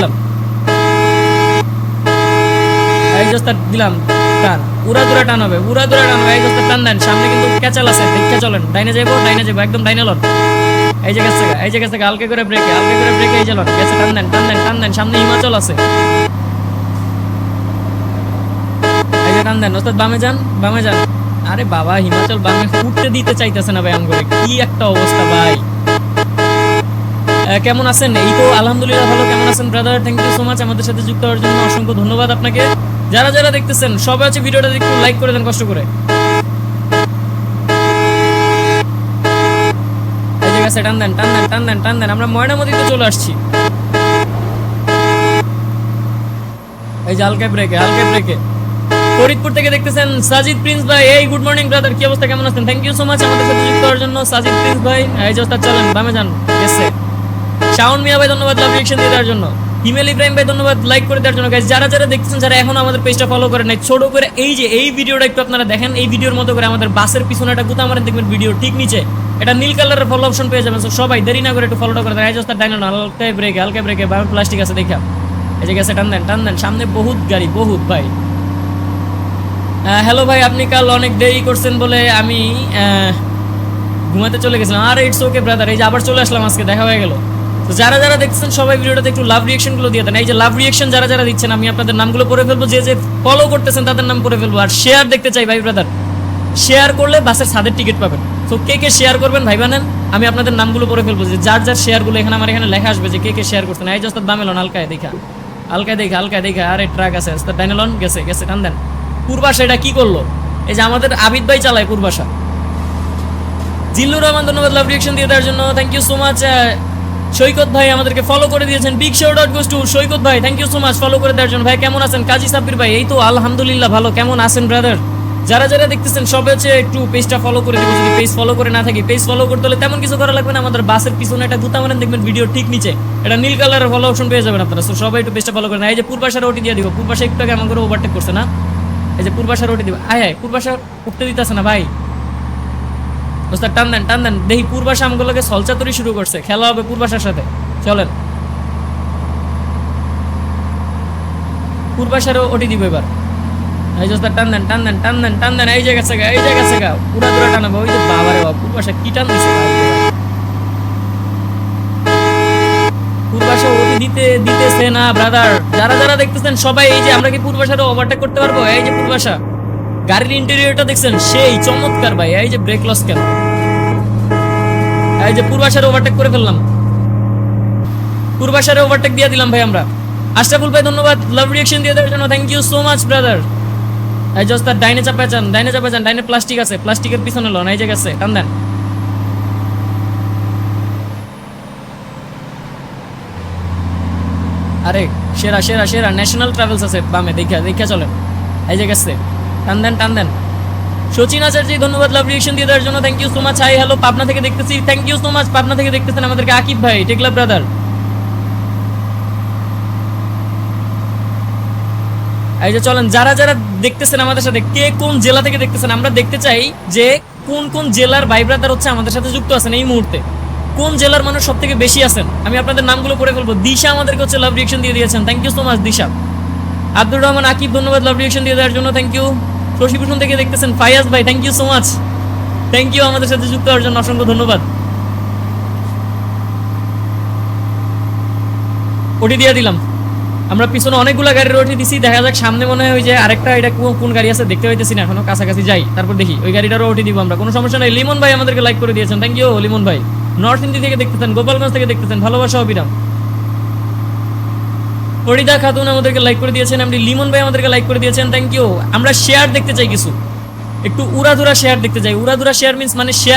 দিলাম। জস্তা দিলাম, টান। উড়া টান হবে, উড়া টান হবে জস্তা টান দেন। সামনে কিন্তু ক্যাচাল আছে চলেন। ডাইনে যাব ডাইনে যাব একদম ডাইনে লন। এই এই করে ব্রেকে করে ব্রেকে এই যে লন। গেছে, টান দেন টান দেন টান দেন, সামনে হিমাচল আছে। এই যে টান দেন, ওস্তাদ, বামে যান বামে যান। আরে বাবা, হিমাচল বামে উঠতে দিতে চাইতেছে না ভাই আম করে কি একটা অবস্থা ভাই। কেমন আছেন? এই তো আলহামদুলিল্লাহ ভালো। কেমন আছেন brother thank you so much আমাদের সাথে যুক্ত হওয়ার জন্য অসংখ্য ধন্যবাদ আপনাকে। যারা যারা দেখতেছেন, সবাই হচ্ছে ভিডিওটা একটু লাইক করে দেন, কষ্ট করে। এই গেছে টান দেন টান দেন টান দেন টান দেন। আমরা ময়নামতিতে চলে আসছি। এই যে হালকা ব্রেকে হালকা ব্রেকে ফরিদপুর থেকে দেখতেছেন সাজিদ প্রিন্স ভাই। এই গুড মর্নিং ব্রাদার কি অবস্থা? কেমন আছেন? থ্যাংক ইউ সো মাচ আমাদের সাথে যুক্ত হওয়ার জন্য সাজিদ প্রিন্স ভাই। এই যে চলেন, বামে যান। এসে শাওন মিয়া ভাই, ধন্যবাদ লাভ রিয়েকশন দিয়ে দেওয়ার জন্য। হিমেল ইব্রাহিম ভাই, ধন্যবাদ লাইক করে দেওয়ার জন্য। Guys। যারা যারা দেখতেছেন, যারা এখন আমাদের পেজটা ফলো করেন নাই, ছোট করে এই যে, এই ভিডিওটা একটু আপনারা দেখেন, এই ভিডিওর মতো করে আমাদের বাসের পিছনে একটা গুতা মারেন, দেখবেন ভিডিও ঠিক নিচে। এটা নীল কালারের ফলো অপশন পেয়ে যাবেন। সবাই দেরি না করে একটু ফলোটা করে এই জস্তার ডাইনো হালকা ব্রেক হালকা ব্রেকে বায়ো প্লাস্টিক আছে, দেখা। এই যে গেছে টান দেন টান দেন। সামনে বহুত গাড়ি, বহুত ভাই। হ্যালো ভাই, আপনি কাল অনেক দেরি করছেন বলে আমি ঘুমাতে চলে গেছিলাম। আর ইটস ওকে ব্রাদার এই যে, আবার চলে আসলাম আজকে, দেখা হয়ে গেল। তো যারা যারা দেখছেন সবাই ভিডিওটাতে একটু লাভ রিয়েকশনগুলো দিয়ে দেন। এই যে লাভ রিয়েকশন যারা যারা দিচ্ছেন, আমি আপনাদের নামগুলো পড়ে ফেলব, যে যে ফলো করতেছেন তাদের নাম পড়ে ফেলব। আর শেয়ার দেখতে চাই, ভাই ব্রাদার শেয়ার করলে বাসের ছাদের টিকিট পাবেন। তো কে কে শেয়ার করবেন, ভাই বানেন? আমি আপনাদের নামগুলো পড়ে ফেলব, যে যার যার শেয়ারগুলো এখানে, আমার এখানে লেখা আসবে, যে কে কে শেয়ার করছেন। এই জস্তার দামে লন হালকায় দেখা। হালকায় দেখা হালকায় দেখা। আরে ট্রাক আছে রাস্তার ডাইনালন গেছে গেছে, টান দেন। পূর্বাশা এটা কি করল? এই যে আমাদের আবিদ ভাই চালায় পূর্বাশা। জিল্লুর রহমান, ধন্যবাদ লাভ রিয়েকশন দিয়ে দেওয়ার জন্য। Thank you so much Saikat ভাই আমাদেরকে ফলো করে দিয়েছেন big show dot goes to Saikat ভাই thank you so much follow করে দেওয়ার জন্য। ভাই, কেমন আছেন? কাজী সাব্বির ভাই, এই তো আলহামদুলিল্লাহ ভালো। কেমন আছেন ব্রাদার যারা যারা দেখতেছেন, সবাই হচ্ছে একটু পেজটা ফলো করে দিব। যদি পেজ ফলো করে না থাকি পেজ ফলো করতে হলে তেমন কিছু করা লাগবে না। আমাদের বাসের পিছনে একটা গুতা মারেন, দেখবেন ভিডিও ঠিক নিচে। এটা নীল কালারের ফলো অপশন পেয়ে যাবেন আপনারা। So, সবাই একটু পেজটা ফলো করেন এই যে পূর্বাশার ওটি দিয়ে দিব। পূর্বাশা একটু আগে আমার করে ওভারটেক করছে না। এই যে পূর্বাশার ওটি দিব। আয় আয় পূর্বাশা উঠতে দিতেছে না ভাই। ওস্তাদ, টান দেন টান দেন। দেখি পূর্বাশা আমগুলোকে সলচাতুরি শুরু করছে। খেলা হবে পূর্বাশার সাথে। চলেন। পূর্বাশারও ওটি দিব এবার। এই যে ওস্তাদ, টান দেন টান দেন টান দেন টান দেন। এই জায়গা থেকে, এই জায়গা থেকে। পুরা পুরা টানাবো ওই যে বাবা রে বাবা, পূর্বাশা কি টান দিছে পূর্বাশা ওটি দিতে, দিতেছে না ব্রাদার যারা যারা দেখতেছেন সবাই, এই যে আমরা কি পূর্বাশারও ওভারটেক করতে পারব? এই যে পূর্বাশা। গাড়ির ইন্টেরিয়রটা দেখছেন? সেই চমৎকার ভাই। এই যে ব্রেক লস কেন? এই যে পূর্বাশারে ওভারটেক করে ফেললাম। পূর্বাশারে ওভারটেক দিয়ে দিলাম ভাই আমরা। আশরাফুল ভাই, ধন্যবাদ। লাভ রিয়েকশন দিয়ে দেওয়ার জন্য thank you so much brother এই জাস্ট তার ডাইনে চাপা ডাইনে চাপা ডাইনে প্লাস্টিক আছে। প্লাস্টিকের পিছনে লন, এই যে গেছে, টান দেন। আরে, সেরা সেরা সেরা। ন্যাশনাল ট্রাভেলস আছে বামে, দেখা দেখা চলেন এই যে গেছে। টান দেন টান দেন। সচিন আচার্য ধন্যবাদ লাভ রিয়েকশন দিয়ে দেওয়ার জন্য। Thank you so much hi hello Pabna থেকে দেখতেছি। Thank you so much Pabna থেকে দেখতেছেন আমাদেরকে আকিব ভাই, টেকলা ব্রাদার এই যে চলেন, যারা যারা দেখতেছেন আমাদের সাথে, কে কোন জেলা থেকে দেখতেছেন, আমরা দেখতে চাই যে কোন কোন জেলার ভাই ব্রাদার হচ্ছে আমাদের সাথে যুক্ত আছেন এই মুহূর্তে। কোন জেলার মানুষ সব থেকে বেশি আছেন? আমি আপনাদের নামগুলো পড়ে ফেলব। দিশা আমাদেরকে হচ্ছে লাভ রিয়েকশন দিয়ে দিয়েছেন। Thank you so much Disha. Abdur Rahman, Akib, ধন্যবাদ লাভ রিয়েকশন দিয়ে দেওয়ার জন্য থ্যাংক ইউ শশীভূষণ থেকে দেখতেছেন ফায়াজ ভাই thank you so much thank you আমাদের সাথে যুক্ত হওয়ার জন্য অসংখ্য ধন্যবাদ। ওটি দিয়ে দিলাম। আমরা পিছনে অনেকগুলো গাড়ির ওটি দিছি, দেখা যাক সামনে মনে হয় ওই যে আরেকটা এটা কোন গাড়ি আছে, দেখতে পাইতেছি না, এখনও কাছাকাছি যাই, তারপর দেখি। ওই গাড়িটারও ওটি দিব আমরা, কোনো সমস্যা নাই। লিমন ভাই আমাদেরকে লাইক করে দিয়েছেন থ্যাংক ইউ লিমন ভাই। নর্থ ইন্দি থেকে দেখতেছেন, গোপালগঞ্জ থেকে দেখতেছেন, ভালোবাসা অবিরাম। ফরিদা খাতুন আমাদেরকে লাইক করে দিয়েছেন এমনি লিমন ভাই আমাদেরকে লাইক করে দিয়েছেন থ্যাংক ইউ আমরা শেয়ার দেখতে চাই কিছু। একটু উড়াধুরা শেয়ার দেখতে চাই। উড়াধুরা শেয়ার মিনস মানে শেয়ার